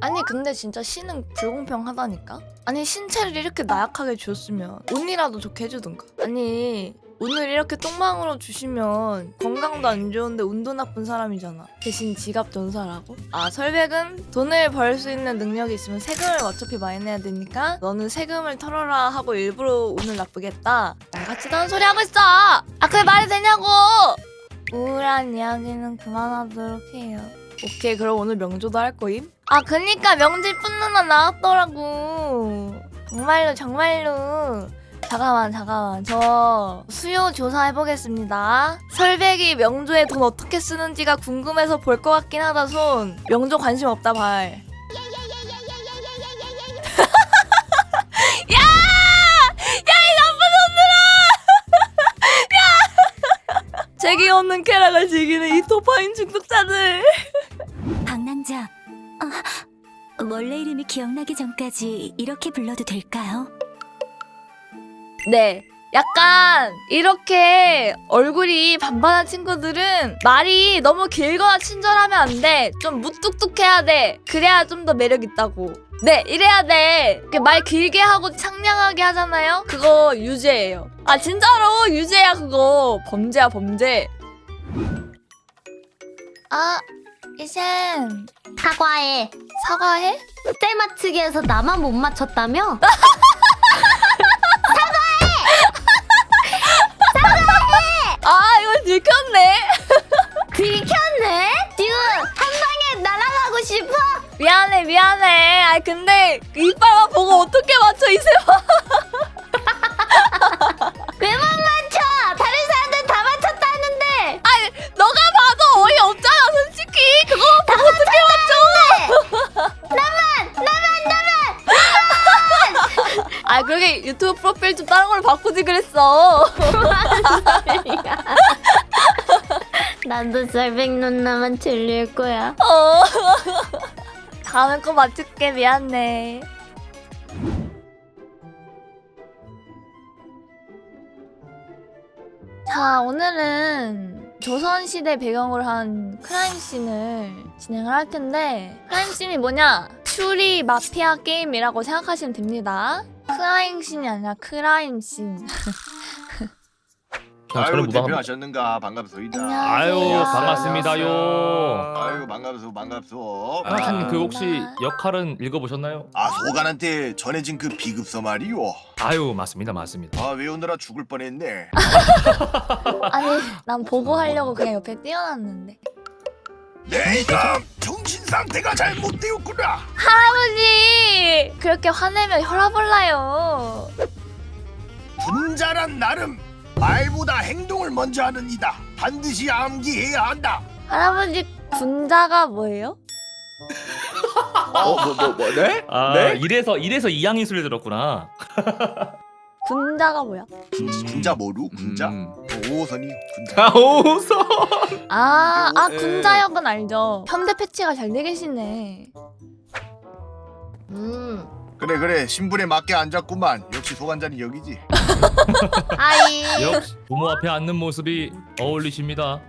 아니 근데 진짜 신은 불공평하다니까? 아니 신체를 이렇게 나약하게 줬으면 운이라도 좋게 해주든가. 아니 운을 이렇게 똥망으로 주시면 건강도 안 좋은데 운도 나쁜 사람이잖아. 대신 지갑 전사라고? 아 설백은 돈을 벌 수 있는 능력이 있으면 세금을 어차피 많이 내야 되니까 너는 세금을 털어라 하고 일부러 운을 나쁘게 했다. 나같이 한 소리 하고 있어! 아 그게 말이 되냐고! 우울한 이야기는 그만하도록 해요 오케이 그럼 오늘 명조도 할 거임? 아 그니까 명질 뿐 누나 나왔더라고. 정말로 정말로. 잠깐만 잠깐만. 저 수요 조사해보겠습니다. 설백이 명조에 돈 어떻게 쓰는지가 궁금해서 볼 것 같긴 하다 손. 명조 관심 없다 발 없는 쾌락을 즐기는 이 도파인 중독자들 방랑자, 아, 원래 이름이 기억나기 전까지 이렇게 불러도 될까요? 네. 약간 이렇게 얼굴이 반반한 친구들은 말이 너무 길거나 친절하면 안 돼. 좀 무뚝뚝해야 돼. 그래야 좀 더 매력 있다고. 네, 이래야 돼. 이렇게 말 길게 하고 상냥하게 하잖아요. 그거 유죄예요. 아 진짜로 유죄야 그거. 범죄야 범죄. 아, 이젠 사과해. 사과해? 때 맞추기에서 나만 못 맞췄다며? 유튜브 프로필 좀 다른 걸로 바꾸지 그랬어. 나도 썰백 누나만 들릴 거야. 어. 다음에 꼭 맞출게. 미안해. 자 오늘은 조선시대 배경으로 한 크라임씬을 진행을 할 텐데 크라임씬이 뭐냐? 추리 마피아 게임이라고 생각하시면 됩니다 크라임씬이 아니라 크라임씬 형 아유 무방 대표하셨는가 반갑소이다. 안녕하세요. 아유 안녕하세요. 반갑습니다요. 아유 반갑소 반갑소. 아, 형님 그 혹시 반갑습니다. 역할은 읽어보셨나요? 아 소간한테 전해진 그 비급서 말이요. 아유 맞습니다 맞습니다. 아 외우느라 죽을 뻔했네. 아니 난 보고 하려고 그냥 옆에 띄워놨는데 내 이름 정신 상태가 잘못되었구나. 할아버지 그렇게 화내면 혈압 올라요 분자란 나름 말보다 행동을 먼저 하는 이다. 반드시 암기해야 한다. 할아버지 군자가 뭐예요? 어, 뭐, 뭐, 뭐, 네? 아 네? 이래서 이래서 이양인 소리 들었구나. 군자가 뭐야? 군, 군자 뭐루? 군자? 음. 오선이 군자. 아, 오서. 아, 아 예. 군자역은 알죠 현대 패치가 잘 돼 계시네 음. 그래 그래 신분에 맞게 앉았구만. 역시 소간자는 여기지. 아이. 역시 부모 앞에 앉는 모습이 어울리십니다.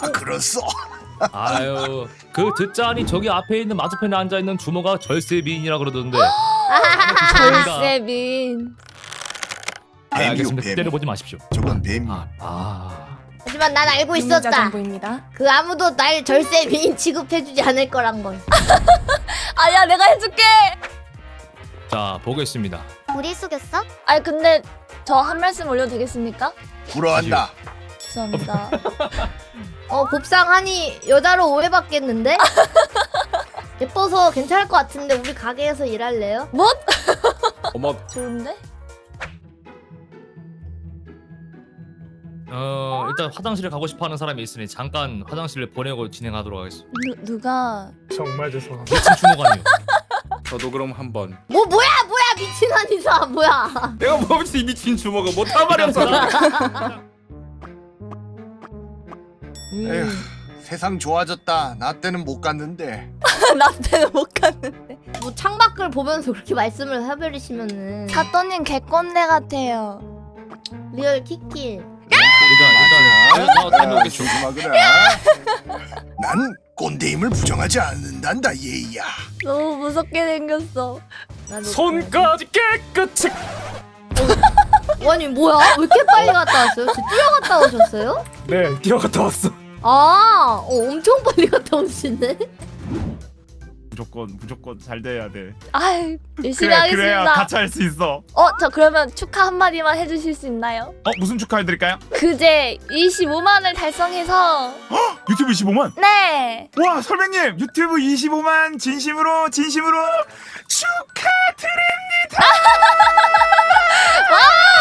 아 그렇소. 아유 그 듣자니 저기 앞에 있는 마주편에 앉아 있는 주모가 절세 미인이라 그러던데. 절세빈 아, 뱀이요 알겠습니다. 뱀. 때려보지 마십시오. 저건 뱀이. 아, 아. 하지만 난 알고 있었다. 정보입니다 그 아무도 날 절세 미인 취급해주지 않을 거란 걸. 아야 내가 해줄게 자 보겠습니다. 우리 속였어? 아니 근데 저 한 말씀 올려도 되겠습니까? 불어한다. 죄송합니다 어 곱상하니 여자로 오해받겠는데? 예뻐서 괜찮을 것 같은데 우리 가게에서 일할래요? 뭐? 어머, 좋은데? 어 일단 화장실에 가고 싶어하는 사람이 있으니 잠깐 화장실을 보내고 진행하도록 하겠습니다. 누, 누가 정말 죄송합니다. 미친 주모가니요. 저도 그럼 한번. 뭐 뭐야 뭐야 미친 한이사 뭐야? 내가 뭐지 이 미친 주먹을 못할 말이 없어. 에휴 세상 좋아졌다. 나 때는 못 갔는데. 나 때는 못 갔는데 뭐 창밖을 보면서 그렇게 말씀을 해버리시면은 사또님 개꼰대 같아요 리얼 키키. 일단 일단 맞아. 나 다녀오겠습니다. 조심하거라. 난 꼰대임을 부정하지 않는단다 예의야. 너무 무섭게 생겼어. 나도 손까지 깨끗이 아니 뭐야? 왜 이렇게 빨리 갔다 왔어요? 저 뛰어갔다 오셨어요? 네 뛰어갔다 왔어 아, 어, 엄청 빨리 갔다 오시네. 무조건 무조건 잘 돼야 돼. 아이 열심히 그래 하겠습니다. 그래야 같이 할 수 있어. 어, 저 그러면 축하 한 마디만 해주실 수 있나요? 어 무슨 축하해드릴까요? 그제 25만을 달성해서 유튜브 25만. 네 와 설백님 유튜브 25만 진심으로 진심으로 축하드립니다.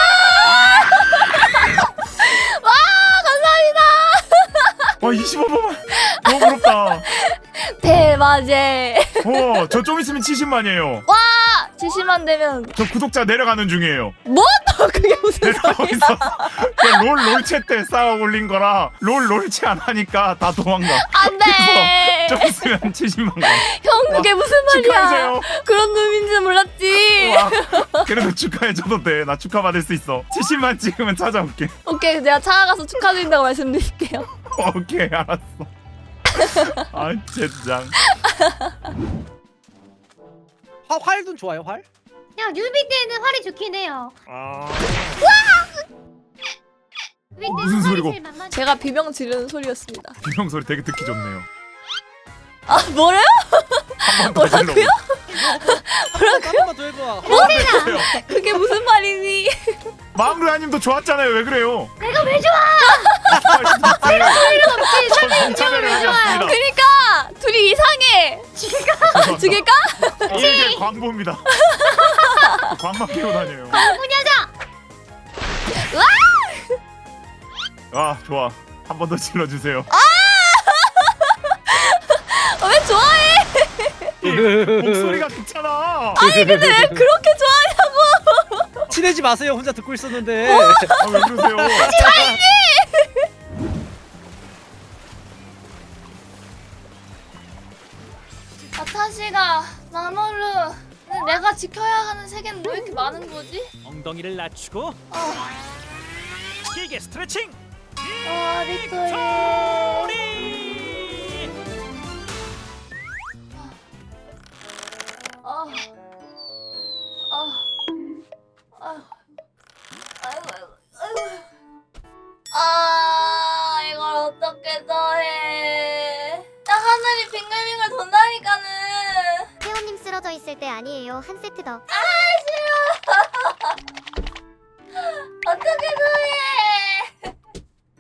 와 25만 너무 부럽다. 대박에 와저 좀 있으면 70만이에요. 70만 되면 저 구독자 내려가는 중이에요. 뭐? 그게 무슨 내려가고 있어. 롤 롤챗 때 쌓아 올린 거라 롤 롤챗 안 하니까 다 도망가. 안돼. 좀 있으면 70만 가. 형 그게 무슨 말이야? 축하해주세요. 그런 놈인지 몰랐지. 와, 그래도 축하해줘도 돼. 나 축하받을 수 있어. 70만 찍으면 찾아올게. 오케이 내가 찾아가서 축하드린다고 말씀드릴게요. 오케이, 알았어. 아, 젠장. 화, 활도 좋아요 활? 야, 뉴비 때는 활이 좋긴 해요. 아, 뉴비 어, 때는 무슨 활이 소리고? 제일. 제가 비명 지르는 소리였습니다. 비명 소리 되게 듣기 좋네요. 아 뭐래요? 한번더 질러. 한 번만 더 해봐 그게 무슨 말이니? 마음루아님도 좋았잖아요. 왜 그래요? 내가 왜 좋아? 광고입니다. 광만 끼고 다녀요. 문여자. 아, 좋아. 한 번 더 질러주세요. 아, 왜 좋아해? 목소리가 좋잖아. 아니 근데 왜 그렇게 좋아하냐고? 친해지 마세요 혼자 듣고 있었는데 아, 왜 그러세요? 지켜야 하는 세계는 왜 이렇게 많은 거지? 엉덩이를 낮추고 어, 길게 스트레칭 어 리토리. 있을 때 아니에요. 한 세트 더. 아, 싫어. 어떻게 더 해?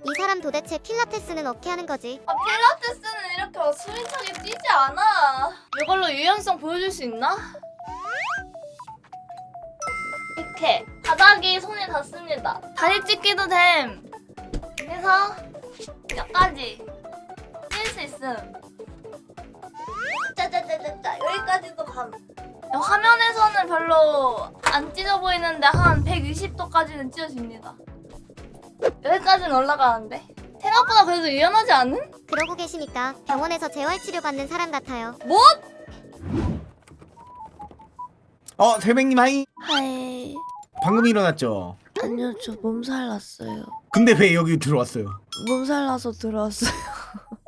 이 사람 도대체 필라테스는 어떻게 하는 거지? 아, 필라테스는 이렇게 스윗하게 뛰지 않아. 이걸로 유연성 보여줄 수 있나? 이렇게 바닥이 손에 닿습니다. 다리 찢기도 됨. 그래서 여기까지 뛸 수 있음. 짜자자자자 별로 안 찢어 보이는데 한 120도까지는 찢어집니다. 여기까지는 올라가는데 생각보다 그래도 유연하지 않은? 그러고 계시니까 병원에서 재활치료 받는 사람 같아요. 뭐? 어, 설백님 하이. 하이 방금 일어났죠? 아니요 저 몸살 났어요 근데 왜 여기 들어왔어요? 몸살 나서 들어왔어요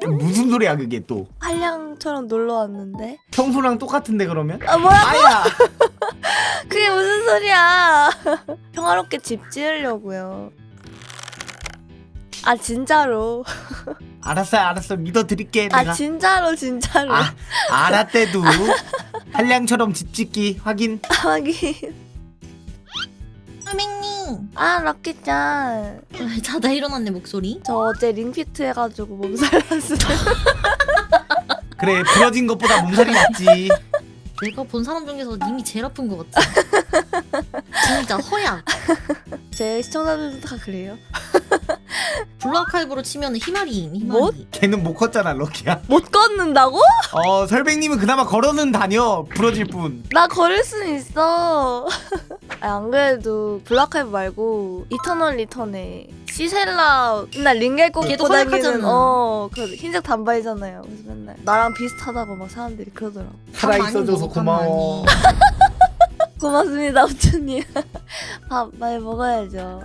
무슨 소리야 그게 또? 한량처럼 놀러 왔는데 평소랑 똑같은데 그러면? 아 뭐야 아야. 그게 무슨 소리야 평화롭게 집 지으려고요 아 진짜로 알았어, 알았어. 믿어드릴게 아 내가. 진짜로 진짜로 아, 알았대도 한량처럼 집 짓기 확인. 하긴 선생님. 아 럭키짱. 왜 자다 일어났네 목소리? 저 어제 링피트 해가지고 몸살 났어요. 그래 부러진 것보다 몸살이 낫지. 내가 본 사람 중에서 님이 제일 아픈 것 같아. 진짜 허약. 제 시청자들도 다 그래요 블루아카이브로 치면 희마리임 희마리 뭐? 걔는 못 컸잖아 럭키야. 못 걷는다고? 어 설백님은 그나마 걸어는 다녀 부러질 뿐. 나 걸을 수는 있어. 아, 안 그래도 블락하이브 말고 이터널 리턴에 시셀라 맨날 링겔 걔도 꽂고 다니는. 어그 흰색 단발이잖아요. 그래서 맨날 나랑 비슷하다고 막 사람들이 그러더라고. 살아 많이 있어줘서 먹어, 밥 고마워. 고맙습니다, 우주님. 밥 많이 먹어야죠.